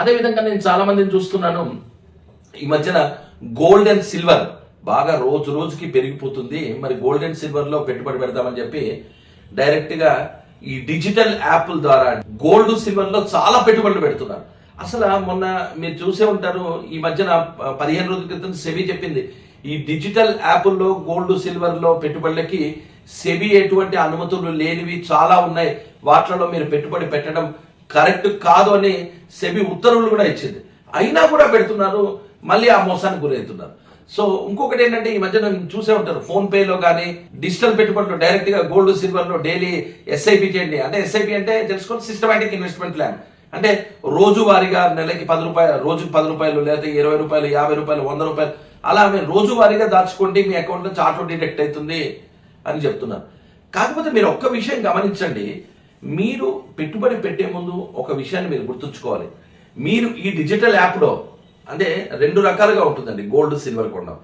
అదేవిధంగా నేను చాలా మందిని చూస్తున్నాను. ఈ మధ్యన గోల్డ్ అండ్ సిల్వర్ బాగా రోజు రోజుకి పెరిగిపోతుంది. మరి గోల్డ్ అండ్ సిల్వర్లో పెట్టుబడి పెడదామని చెప్పి డైరెక్ట్గా ఈ డిజిటల్ యాప్ల ద్వారా గోల్డ్ సిల్వర్లో చాలా పెట్టుబడులు పెడుతున్నారు. అసలు మొన్న మీరు చూసే ఉంటారు ఈ మధ్యన పదిహేను రోజుల క్రితం సెబీ చెప్పింది. ఈ డిజిటల్ యాప్ల్లో గోల్డ్ సిల్వర్లో పెట్టుబడులకి సెబీ ఎటువంటి అనుమతులు లేనివి చాలా ఉన్నాయి. వాటిలో మీరు పెట్టుబడి పెట్టడం కరెక్ట్ కాదు అని సెబీ ఉత్తర్వులు కూడా ఇచ్చింది. అయినా కూడా పెడుతున్నారు మళ్ళీ ఆ మోసానికి గురవుతున్నారు. సో ఇంకొకటి ఏంటంటే ఈ మధ్యన చూసే ఉంటారు ఫోన్ పేలో కానీ డిజిటల్ పెట్టుబడులు డైరెక్ట్గా గోల్డ్ సిల్వర్లో డైలీ ఎస్ఐపి చేయండి. అంటే ఎస్ఐపి అంటే తెలుసుకోండి సిస్టమాటిక్ ఇన్వెస్ట్మెంట్ ప్లాన్ అంటే రోజువారీగా నెలకి పది రూపాయలు రోజుకి పది రూపాయలు లేకపోతే ఇరవై రూపాయలు యాభై రూపాయలు వంద రూపాయలు అలా మీరు రోజువారీగా దాచుకోండి మీ అకౌంట్ నుంచి ఆటో డిడెక్ట్ అవుతుంది అని చెప్తున్నారు. కాకపోతే మీరు ఒక్క విషయం గమనించండి మీరు పెట్టుబడి పెట్టే ముందు ఒక విషయాన్ని మీరు గుర్తుంచుకోవాలి. మీరు ఈ డిజిటల్ యాప్లో అంటే రెండు రకాలుగా ఉంటుందండి గోల్డ్ సిల్వర్ కొనడం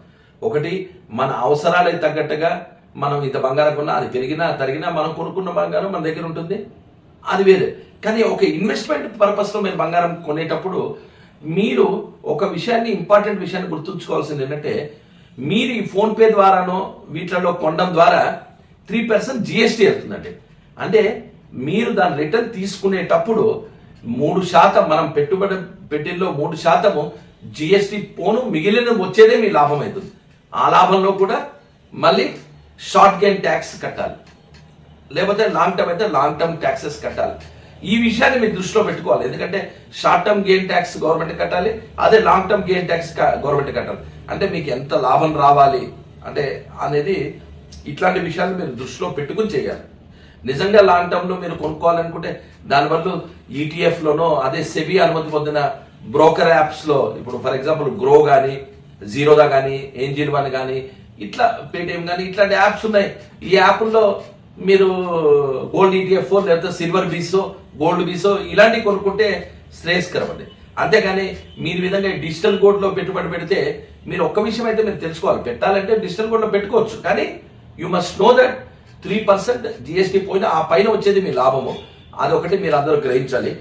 ఒకటి మన అవసరాలకు తగ్గట్టుగా మనం ఇంత బంగారం కొన్నా అది పెరిగినా తరిగినా మనం కొనుక్కున్న బంగారం మన దగ్గర ఉంటుంది. అది వేరే. కానీ ఒక ఇన్వెస్ట్మెంట్ పర్పస్లో మీరు బంగారం కొనేటప్పుడు మీరు ఒక విషయాన్ని ఇంపార్టెంట్ విషయాన్ని గుర్తుంచుకోవాల్సింది ఏంటంటే మీరు ఈ ఫోన్పే ద్వారానో వీటిలలో కొనడం ద్వారా త్రీ పర్సెంట్ జిఎస్టీ అవుతుందండి. అంటే మీరు దాని రిటర్న్ తీసుకునేటప్పుడు మూడు శాతం మనం పెట్టుబడి పెట్టిల్లో మూడు శాతము జిఎస్టి పోను మిగిలిన వచ్చేదే మీ లాభం అవుతుంది. ఆ లాభంలో కూడా మళ్ళీ షార్ట్ గేమ్ ట్యాక్స్ కట్టాలి. లేకపోతే లాంగ్ టర్మ్ అయితే లాంగ్ టర్మ్ ట్యాక్సెస్ కట్టాలి. ఈ విషయాన్ని మీరు దృష్టిలో పెట్టుకోవాలి. ఎందుకంటే short term gain tax government కట్టాలి అదే long term gain tax government కట్టాలి. అంటే మీకు ఎంత లాభం రావాలి అంటే అనేది ఇట్లాంటి విషయాలు మీరు దృష్టిలో పెట్టుకుని చేయాలి. నిజంగా లాంగ్ టర్మ్లో మీరు కొనుక్కోవాలనుకుంటే దానివల్ల ఈటీఎఫ్ లోనో అదే సెబీ అనుమతి పొందిన బ్రోకర్ యాప్స్లో ఇప్పుడు ఫర్ ఎగ్జాంపుల్ గ్రో కానీ జీరోదా కానీ ఏంజిల్ వన్ కానీ ఇట్లా పేటిఎం కానీ ఇట్లాంటి యాప్స్ ఉన్నాయి. ఈ యాప్ల్లో మీరు గోల్డ్ ఈటీఎఫ్ లేకపోతే సిల్వర్ బీసో గోల్డ్ బీసో ఇలాంటివి కొనుక్కుంటే శ్రేయస్కరం అండి. అంతేగాని మీరు విధంగా డిజిటల్ గోల్డ్లో పెట్టుబడి పెడితే మీరు ఒక్క విషయం అయితే మీరు తెలుసుకోవాలి. పెట్టాలంటే డిజిటల్ గోల్డ్లో పెట్టుకోవచ్చు. కానీ you must know that three percent GST పోయినా ఆ పైన వచ్చేది మీ లాభము. అదొకటి మీరు అందరూ గ్రహించాలి.